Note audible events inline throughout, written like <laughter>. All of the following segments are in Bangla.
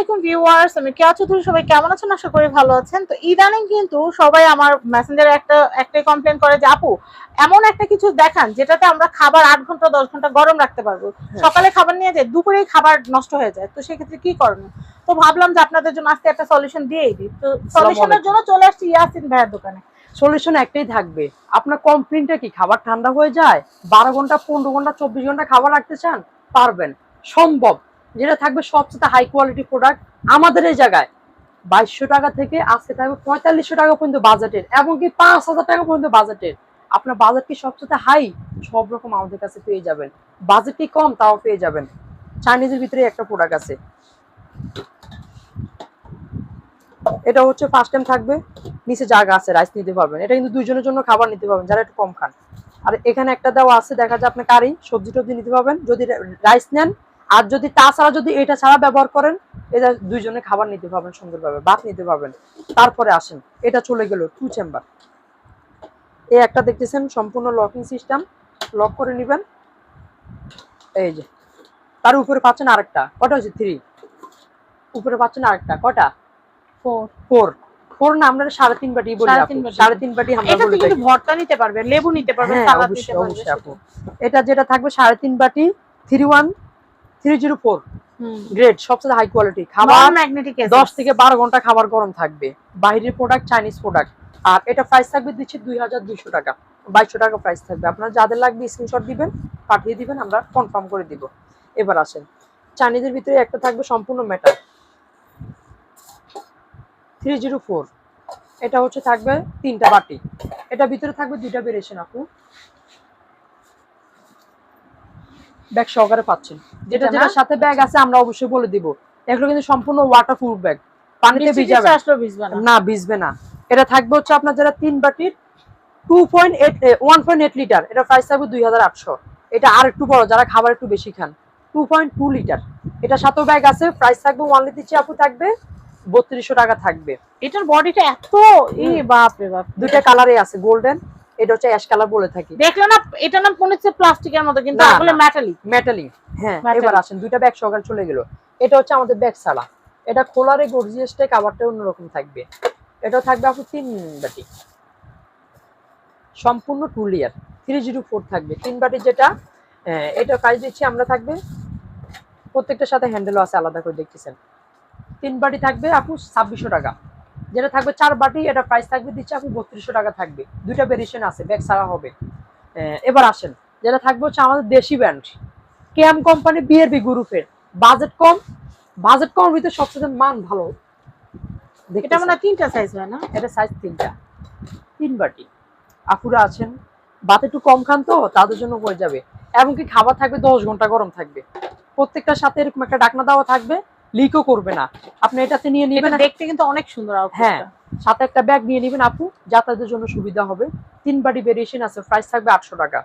আলাইকুম ভিউয়ার্স আমি কেয়া চৌধুরী সবাই কেমন আছেন? আশা করি ভালো আছেন। তো ইদানিং কিন্তু সবাই আমার মেসেঞ্জারে একটা একটাই কমপ্লেন করে যে আপু এমন একটা কিছু দেখান যেটাতে আমরা খাবার আট ঘণ্টা দশ ঘণ্টা গরম রাখতে পারব। সকালে খাবার নিয়ে যাই দুপুরেই খাবার নষ্ট হয়ে যায়। তো সেক্ষেত্রে কি করণীয়? তো ভাবলাম যে আপনাদের জন্য আজকে একটা সলিউশন দিয়েই দিই। তো সলিউশনের জন্য চলে আসছি ইয়াসিন ভাইয়ের দোকানে। সলিউশন একটাই থাকবে। আপনার কমপ্লেনটা কি খাবার ঠান্ডা হয়ে যায় বারো ঘণ্টা পনেরো ঘণ্টা চব্বিশ ঘণ্টা খাবার রাখতে চান? পারবেন। সম্ভব। যেটা থাকবে সবচেয়ে হাই কোয়ালিটি প্রোডাক্ট আমাদের এই জায়গায়। বাইশশো টাকা থেকে আজকে থাকবে পঁয়তাল্লিশশো টাকা পর্যন্ত বাজেটের এমনকি পাঁচ হাজার টাকা পর্যন্ত বাজেটের আপনার বাজেট কি সবচেয়ে হাই সব রকম আমাদের কাছে পেয়ে যাবেন। বাজেট কি কম? তাও পেয়ে যাবেন। চাইনিজের ভিতরে একটা প্রোডাক্ট আছে। এটা হচ্ছে ফার্স্ট টাইম থাকবে। নিচে জায়গা আছে রাইস নিতে পারবেন। এটা কিন্তু দুইজনের জন্য খাবার নিতে পারবেন, যারা একটু কম খান। আর এখানে একটা দেওয়া আছে, দেখা যায় আপনি কারি সবজি টবজি নিতে পারবেন। যদি রাইস নেন আর যদি তাছাড়া যদি এটা ছাড়া ব্যবহার করেন এটা দুইজনে খাবার নিতে পারবেন সুন্দরভাবে ভাত নিতে পারবেন। তারপরে আসেন এটা চলে গেল টু চেম্বার এই একটা দেখতেছেন সম্পূর্ণ লকিং সিস্টেম লক করে নেবেন। এই যে তার উপরে পাচ্ছেন আরেকটা কটা হচ্ছে থ্রি উপরে পাচ্ছেন আরেকটা কটা? ফোর ফোর ফোর না আমরা সাড়ে তিন বাটি বলি সাড়ে তিন বাটি। আমরা বলে। ভর্তা নিতে পারবে লেবু নিতে পারবে হ্যাঁ সালাদ নিতে পারবে এটা যেটা থাকবে সাড়ে তিন বাটি three one three zero four grade সবচেয়ে হাই কোয়ালিটি খাবার। দশ থেকে বারো ঘণ্টা খাবার গরম থাকবে। বাইরের প্রোডাক্ট চাইনিজ প্রোডাক্ট আর এটা প্রাইস থাকবে দিচ্ছি দুই হাজার দুইশো টাকা। বাইশশো টাকা প্রাইস থাকবে। আপনার যাদের লাগবে স্ক্রিনশট দিবেন পাঠিয়ে দিবেন আমরা কনফার্ম করে দিব। এবার আসেন। চাইনিজের ভিতরে একটা থাকবে সম্পূর্ণ মেটাল থ্রি জিরো ফোর এটা হচ্ছে থাকবে তিনটা বাটি। এটা ভিতরে থাকবে দুইটা বেরিয়েছেন আপু। ব্যাগ সহকারে পাচ্ছেন। যেটা? যেটার সাথে ব্যাগ আছে আমরা অবশ্যই বলে দিব। এগুলো কিন্তু সম্পূর্ণ ওয়াটার প্রুফ ব্যাগ পানিতে ভিজাবে না। ভিজবে না। এটা থাকবে হচ্ছে আপনার যারা তিন বাটির two point eight one point eight litre এটা প্রাইস থাকবে দুই হাজার আটশো। এটা আর একটু বড় যারা খাবার একটু বেশি খান। টু পয়েন্ট টু লিটার এটা সাথেও ব্যাগ আছে প্রাইস থাকবে ওয়ান লিটার আপু থাকবে বত্রিশশো টাকা থাকবে। এটার বডিটা এত ই হুম। বাপ রে বাপ। দুইটা কালারে আছে গোল্ডেন এটা হচ্ছে অ্যাশ কালার বলে থাকি। দেখলে না এটা না মনে হচ্ছে প্লাস্টিকের মতো কিন্তু আসলে না। মেটালিক হ্যাঁ এবার আসেন দুইটা ব্যাগ সহকারে চলে গেল। এটা হচ্ছে আমাদের ব্যাগ ছাড়া এটা খোলারে গর্জিয়াসটাই কাভারটা অন্যরকম থাকবে। এটা থাকবে আপু তিন বাটি। সম্পূর্ণ two layer three zero four থাকবে। তিন বাটি যেটা আহ, এটা প্রাইস দিচ্ছি আমরা থাকবে প্রত্যেকটার সাথে হ্যান্ডেলও আছে আলাদা করে দেখতেছেন। তিন বাটি থাকবে আপু ছাব্বিশশো টাকা। যেটা থাকবে চার বাটি এটা প্রাইস থাকবে দিচ্ছে আপনি বত্রিশশো টাকা থাকবে। দুইটা ভেরিয়েশন আছে ব্যাগ ছাড়া হবে। এবার আসেন যেটা থাকবে হচ্ছে আমাদের দেশি ব্র্যান্ড কেএম কোম্পানি বিআরবি গ্রুপের বাজেট কম বাজেট কম ভিতরে সবচেয়ে মান ভালো। এটা? মনে তিনটা সাইজ হয় না? এটা সাইজ তিনটা। তিন বাটি। আপুরা আছেন বাত একটু কম খান তো তাদের জন্য হয়ে যাবে। এমনকি খাবার থাকবে দশ ঘণ্টা গরম থাকবে। প্রত্যেকটার সাথে এরকম একটা ডাকনা দেওয়া থাকবে। লিকও করবে না। আপনি এটাতে নিয়ে নেবেন। দেখতে কিন্তু অনেক সুন্দর হ্যাঁ সাথে একটা ব্যাগ নিয়ে নেবেন আপু যাতায়াতের জন্য সুবিধা হবে। তিন বাড়ি ভেরিয়েশন আছে প্রাইস থাকবে আটশো টাকা।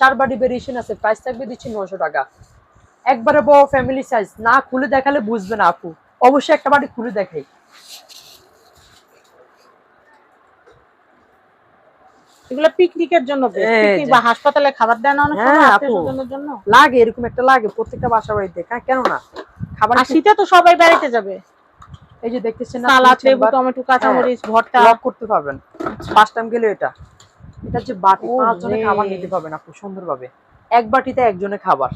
চার বাড়ি ভেরিয়েশন আছে প্রাইস থাকবে দিচ্ছি নশো টাকা। একবারে বড় ফ্যামিলি সাইজ না খুলে দেখালে বুঝবে না আপু। অবশ্যই একটা বাড়ি খুলে দেখাই। এগুলো পিকনিকের জন্য। বা হাসপাতালে খাবার দেয় না অনেক সময় হ্যাঁ, জন্য? লাগে এরকম একটা লাগে প্রত্যেকটা বাসা বাড়িতে। কেন না খাবার শীতে তো সবাই বেড়াতে যাবে। এই যে দেখতেছেন সালাদ লেবু টমেটো কাঁচামরিচ ভর্তা। লক করতে পারবেন। ফার্স্ট টাইম গেলে এটা। এটা যে বাটি ও পাঁচ জনে রে। খাবার নিতে পারবেন আপু সুন্দরভাবে। এক বাটিতে একজনে খাবার।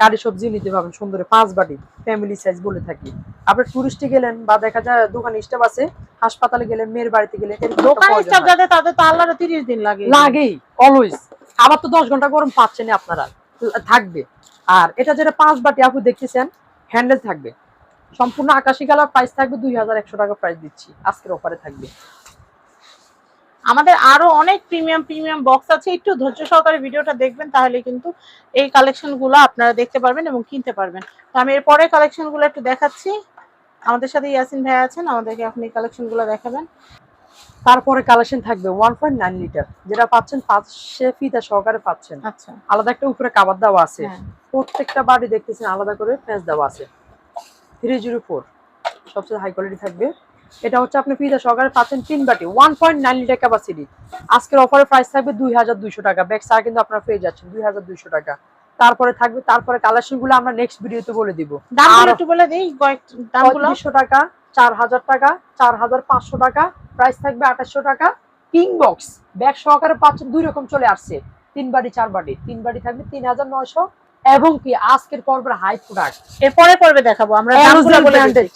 কারি সবজি নিতে পারবেন সুন্দরে পাঁচ বাটি। ফ্যামিলি সাইজ বলে থাকি। আপনি টুরিস্টে গেলেন বা দেখা যায় দোকান স্টাফ আছে হাসপাতালে গেলেন মেয়ের বাড়িতে গেলেন দোকান স্টাফ যাদের তাদের তো আল্লাহর তিরিশ দিন লাগে। লাগেই অলওয়েজ আবার তো দশ ঘণ্টা গরম পাচ্ছেন আপনারা। থাকবে। আর এটা যেটা পাঁচ বাটি আপু দেখতেছেন হ্যান্ডেল থাকবে। সম্পূর্ণ আকাশি কালার প্রাইস থাকবে দুই হাজার একশো টাকা প্রাইস দিচ্ছি। আজকের অফারে থাকবে। আমাদের আরও অনেক প্রিমিয়াম প্রিমিয়াম বক্স আছে। একটু ধৈর্য সহকারে ভিডিওটা দেখবেন, তাহলে কিন্তু এই কালেকশনগুলো আপনারা দেখতে পারবেন এবং কিনতে পারবেন। তো আমি এর পরে কালেকশনগুলো একটু দেখাচ্ছি। আমাদের সাথে ইয়াসিন ভাই আছেন, আমাদেরকে আপনি এই কালেকশনগুলো দেখাবেন। তারপরে কালেকশন থাকবে ওয়ান পয়েন্ট নাইন লিটার যেটা পাচ্ছেন পাঁচশে ফিতা সহকারে পাচ্ছেন। আচ্ছা। আলাদা একটা উপরে কাবার দেওয়া আছে। হ্যাঁ। প্রত্যেকটা বাড়ি দেখতেছেন আলাদা করে ফ্যাঁস দেওয়া আছে। থ্রি জিরো ফোর সবচেয়ে হাই কোয়ালিটি থাকবে। এটা হচ্ছে আপনি ফিতা সহকারে পাচ্ছেন তিন বাটি one point nine litre capacity আজকের অফারের প্রাইস থাকবে দুই হাজার দুইশো টাকা। ব্যাগ ছাড়া কিন্তু আপনারা পেয়ে যাচ্ছেন দুই হাজার দুইশো টাকা। তারপরে থাকবে তারপরে কালেকশনগুলো আমরা নেক্সট ভিডিওতে বলে দিব। আর- একটু বলে দিই দামগুলো। পঁয়ত্রিশশো টাকা চার হাজার টাকা চার হাজার পাঁচশো টাকা প্রাইস থাকবে আঠাশশো টাকা। কিং বক্স ব্যাগ সহকারে পাচ্ছেন দুই রকম চলে আসছে। তিন বাড়ি চার বাড়ি তিন বাড়ি থাকবে তিন হাজার নয়শো। এবং কি আজকের পর্বের হাই প্রোডাক্ট এরপরে পর্বে দেখাবো আমরা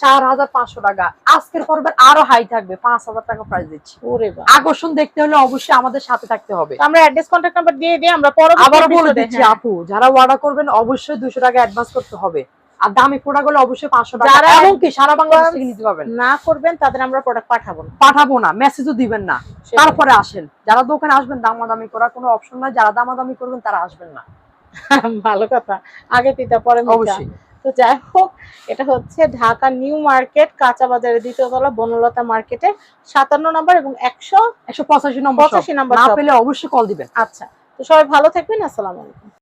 চার হাজার পাঁচশো টাকা। আজকের পর্বের আরও হাই থাকবে পাঁচ হাজার টাকা প্রাইস দিচ্ছি। ওরে আকর্ষণ দেখতে হলে অবশ্যই আমাদের সাথে থাকতে হবে। আমরা অ্যাড্রেস কন্ট্যাক্ট নাম্বার দিয়ে দিই আমরা আবার বলে দিচ্ছি হ্যাঁ। আপু যারা অর্ডার করবেন অবশ্যই দুশো টাকা অ্যাডভান্স করতে হবে। আর দামি প্রোডাক্ট হলে অবশ্যই পাঁচশো টাকা। এমনকি সারা বাংলাদেশ থেকে নিতে পারবেন। না করবেন তাদের আমরা প্রোডাক্ট পাঠাবো না। পাঠাবো না মেসেজও দিবেন না। তারপরে আসেন। যারা দোকানে আসবেন দামাদামি করার কোনো অপশন নাই। যারা দামাদামি করবেন তারা আসবেন না। <laughs> ভালো কথা। আগে তিতা পরে অবশ্যই। তো যাই হোক এটা হচ্ছে ঢাকা নিউ মার্কেট কাঁচা বাজারের দ্বিতীয় তলা বনলতা মার্কেটে সাতান্ন নম্বর এবং একশো একশো পঁচাশি নম্বর পঁচাশি নম্বর না পেলে অবশ্যই কল দিবেন। আচ্ছা। তো সবাই ভালো থাকবেন আসসালামু আলাইকুম।